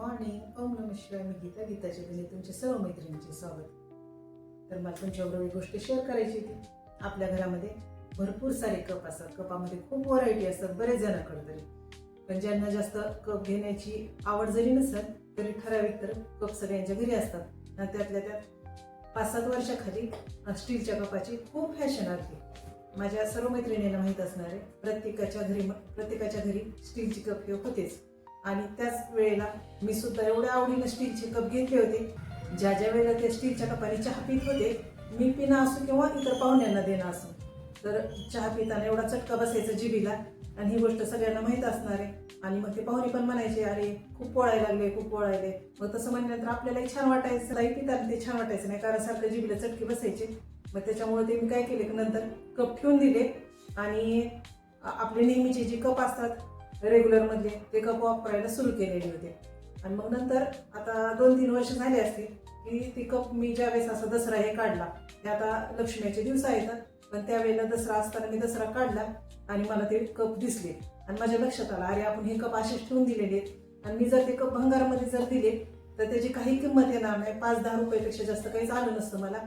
Morning ओम नम शिवाय मी गीता गीताच्या दिली तुमच्या सर्व मैत्रिणींचे स्वागत. तर मला तुमच्याबरोबर एक गोष्ट शेअर करायची होती. आपल्या घरामध्ये भरपूर सारे कप असतात. कपामध्ये खूप व्हरायटी असतात बरेच जणांकडे तरी. पण ज्यांना जास्त कप घेण्याची आवड जरी नसेल तरी ठराविक तर कप सगळ्यांच्या घरी असतात. आणि त्यातल्या त्यात पाच सात वर्षाखाली स्टीलच्या कपाची खूप फॅशन आली माझ्या सर्व मैत्रिणींना माहीत असणार आहे प्रत्येकाच्या घरी प्रत्येकाच्या घरी स्टीलची कप हे होतेच. आणि त्याच वेळेला मी सुद्धा एवढ्या आवडीनं स्टीलचे कप घेतले होते. ज्या ज्या वेळेला त्या स्टीलच्या कपाने चहा पित होते मी पिणं असो किंवा इतर पाहुण्यांना देणं असो तर चहा पिताना एवढा चटका बसायचा जिबीला आणि ही गोष्ट सगळ्यांना माहीत असणार आहे. आणि मग ते पाहुणे पण म्हणायचे अरे खूप पोळायला लागले खूप पोळायले मग तसं म्हणल्यानंतर आपल्यालाही छान वाटायचं. नाही पिताना ते छान वाटायचं नाही कारण सारखं जिबीला चटके बसायचे. मग त्याच्यामुळे ते मी काय केले नंतर कप ठेवून दिले. आणि आपले नेहमीचे जे कप असतात रेग्युलरमधले ते कप वापरायला सुरू केलेले होते. आणि मग नंतर आता दोन तीन वर्ष झाले असतील की ती कप मी ज्यावेळेस असा दसरा हे काढला ते आता लक्ष्मीचे दिवस आहेत. पण त्यावेळेला दसरा असताना मी दसरा काढला आणि मला ते कप दिसले. आणि माझ्या लक्षात आलं अरे आपण हे कप असेच ठेवून दिलेले आहेत. आणि मी जर ते कप भंगारामध्ये जर दिले तर त्याची काही किंमत येणार नाही. पाच दहा रुपयापेक्षा जास्त काहीच आलं नसतं मला.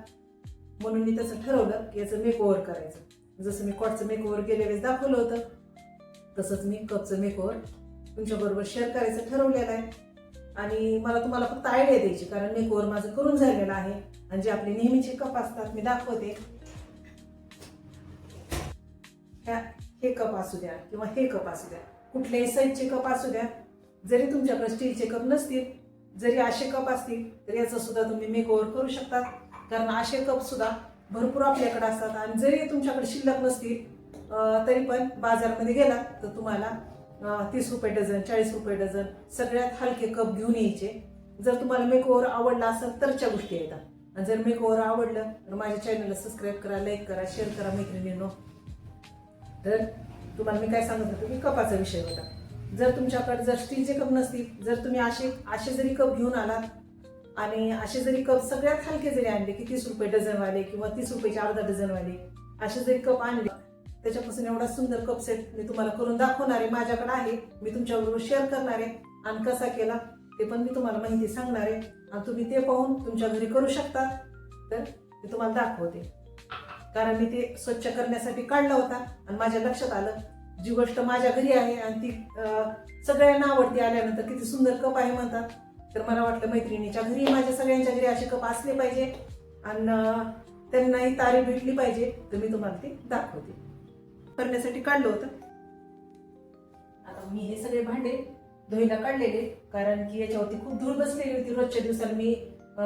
म्हणून मी तसं ठरवलं की याचं मेकओव्हर करायचं. जसं मी कॉटचं मेकओव्हर गेल्या वेळेस दाखवलं होतं तसंच मी कपचं मेकओवर तुमच्याबरोबर शेअर करायचं ठरवलेलं आहे. आणि मला तुम्हाला फक्त आयडिया द्यायची कारण मेकओवर माझं करून झालेलं आहे. आणि जे आपले नेहमीचे कप असतात मी दाखवते. ह्या हे कप असू द्या किंवा हे कप असू द्या. कुठल्याही साईजचे कप असू द्या. जरी तुमच्याकडे स्टीलचे कप नसतील जरी असे कप असतील तर याचा सुद्धा तुम्ही मेकओव्हर करू शकता. कारण असे कप सुद्धा भरपूर आपल्याकडे असतात. आणि जरी तुमच्याकडे शिल्लक नसतील तरी पण बाजारमध्ये गेला तर तुम्हाला तीस रुपये डझन चाळीस रुपये डझन सगळ्यात हलके कप घेऊन यायचे. जर तुम्हाला मेकओव्हर आवडला असेल तरच्या गोष्टी येतात. आणि जर मेकओव्हर आवडलं तर माझ्या चॅनलला सबस्क्राईब करा लाईक करा शेअर करा मैत्रिणींनो. तर तुम्हाला मी काय सांगत होतो की कपाचा विषय होता. जर तुमच्याकडे जर स्टीलचे कप नसतील जर तुम्ही असे असे जरी कप घेऊन आलात आणि असे जरी कप सगळ्यात हलके जरी आणले की तीस रुपये डझनवाले किंवा तीस रुपयाचे अर्धा डझनवाले असे जरी कप आणले त्याच्यापासून एवढा सुंदर कप सेट मी तुम्हाला करून दाखवणार आहे. माझ्याकडे आहे. मी तुमच्याबरोबर शेअर करणार आहे. आणि कसा केला ते पण मी तुम्हाला माहिती सांगणार आहे. आणि तुम्ही ते पाहून तुमच्या घरी करू शकता. तर मी तुम्हाला दाखवते. कारण मी ते स्वच्छ करण्यासाठी काढला होता. आणि माझ्या लक्षात आलं जी गोष्ट माझ्या घरी आहे आणि ती सगळ्यांना आवडती आल्यानंतर किती सुंदर कप आहे म्हणतात. तर मला वाटलं मैत्रिणीच्या घरी माझ्या सगळ्यांच्या घरी असे कप असले पाहिजे. आणि त्यांनाही तारीफ भेटली पाहिजे. तर मी तुम्हाला ते दाखवते. करण्यासाठी काढलं होतं. आता मी हे सगळे भांडे धुईला काढलेले कारण की याच्यावरती खूप धूळ बसलेली होती. रोजच्या दिवसाला मी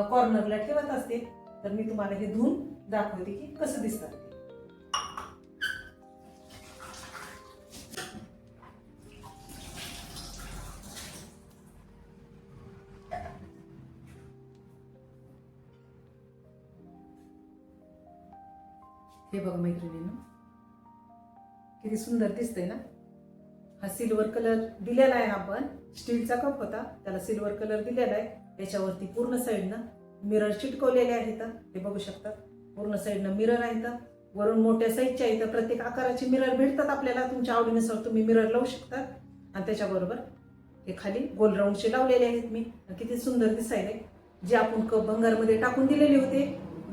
कॉर्नरला ठेवत असते. तर मी तुम्हाला हे धुवून दाखवते की कसं दिसतात हे बघ मैत्रिणीनं किती सुंदर दिसतंय ना? हा सिल्वर कलर दिलेला आहे आपण. स्टीलचा कप होता त्याला सिल्वर कलर दिलेला आहे. त्याच्यावरती पूर्ण साईडनं मिरर चिटकवलेले आहेत हे बघू शकता. पूर्ण साईडनं मिरर आहेत वरून मोठ्या साईजच्या इथं प्रत्येक आकाराचे मिरर भेटतात आपल्याला. तुमच्या आवडीनुसार तुम्ही मिरर लावू शकता. आणि त्याच्याबरोबर हे खाली गोल राऊंडचे लावलेले आहेत मी. किती सुंदर दिसायले जे आपण कप भंगारमध्ये टाकून दिलेले होते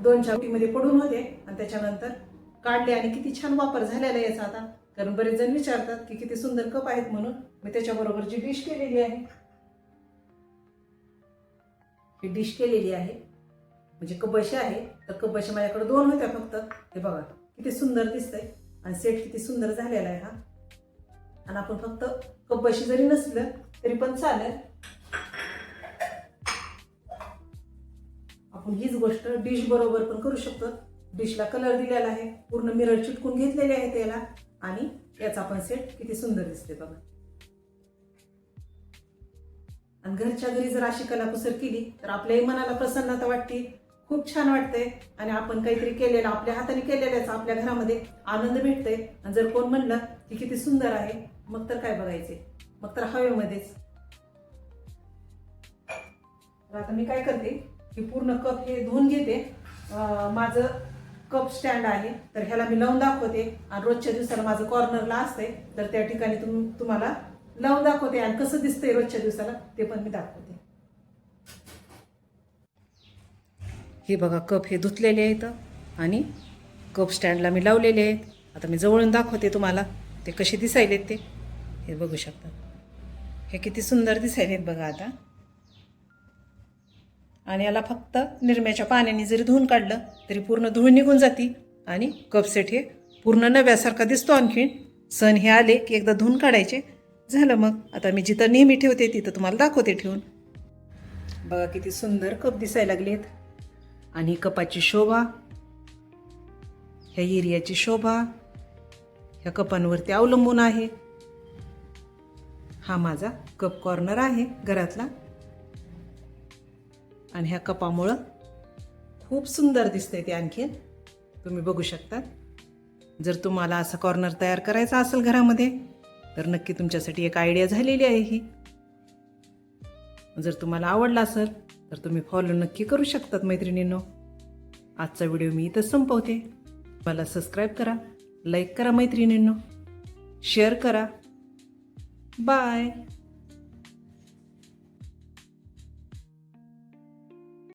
दोन मध्ये पडून होते. आणि त्याच्यानंतर काढले आणि किती छान वापर झालेला आहे याचा आता. कारण बरेच जण विचारतात की किती सुंदर कप आहेत म्हणून. मी त्याच्याबरोबर जी डिश केलेली आहे. ही डिश केलेली आहे. म्हणजे कबशी आहे. तर कबशी माझ्याकडे दोन होत्या फक्त. हे बघा किती सुंदर दिसतंय. आणि सेट किती सुंदर झालेला आहे हा. आणि आपण फक्त कबशी जरी नसलं तरी पण चालेल. आपण हीच गोष्ट डिश बरोबर पण करू शकतो. डिशला कलर दिलेला आहे. पूर्ण मिरर चिटकून घेतलेले आहे त्याला. आणि याचा पण सेट किती सुंदर दिसते बघा. आणि घरच्या घरी जर अशी कलाकुसर केली तर आपल्याही मनाला प्रसन्नता वाटते खूप छान वाटतंय आणि आपण काहीतरी केलेलं आपल्या हाताने केलेल्याचा आपल्या घरामध्ये आनंद भेटतोय. आणि जर कोण म्हणलं की किती सुंदर आहे मग तर काय बघायचे? मग तर हवेमध्येच. तर आता मी काय करते की पूर्ण कप हे धुवून घेते. माझं कप स्टँड आहे तर ह्याला मी लावून दाखवते. आणि रोजच्या दिवसाला माझं कॉर्नरला असतंय तर त्या ठिकाणी तुम तुम्हाला लावून दाखवते. आणि कसं दिसतंय रोजच्या दिवसाला ते पण मी दाखवते. हे बघा कप हे धुतलेले आहेत आणि कप स्टँडला मी लावलेले आहेत. आता मी जवळून दाखवते तुम्हाला ते कसे दिसायलेत ते. हे बघू शकता. हे किती सुंदर दिसायलेत बघा आता. आणि याला फक्त निरम्याच्या पाण्याने जरी धुवून काढलं तरी पूर्ण धूळ निघून जाते. आणि कपसेट हे पूर्ण नव्यासारखा दिसतो आणखीन. सण हे आले की एकदा धुवून काढायचे. झालं मग. आता मी जिथं नेहमी ठेवते तिथं तुम्हाला दाखवते ठेवून. बघा किती सुंदर कप दिसायला लागलेत. आणि कपाची शोभा ह्या एरियाची शोभा ह्या कपांवरती अवलंबून आहे. हा माझा कप कॉर्नर आहे घरातला. आणि ह्या कपामुळं खूप सुंदर दिसतंय ते आणखीन. तुम्ही बघू शकता जर तुम्हाला असं कॉर्नर तयार करायचा असेल घरामध्ये तर नक्की तुमच्यासाठी एक आयडिया झालेली आहे ही. जर तुम्हाला आवडला असेल तर तुम्ही फॉलो नक्की करू शकतात मैत्रिणींनो. आजचा व्हिडिओ मी इथं संपवते. मला सबस्क्राईब करा लाईक करा मैत्रिणींनो. शेअर करा. बाय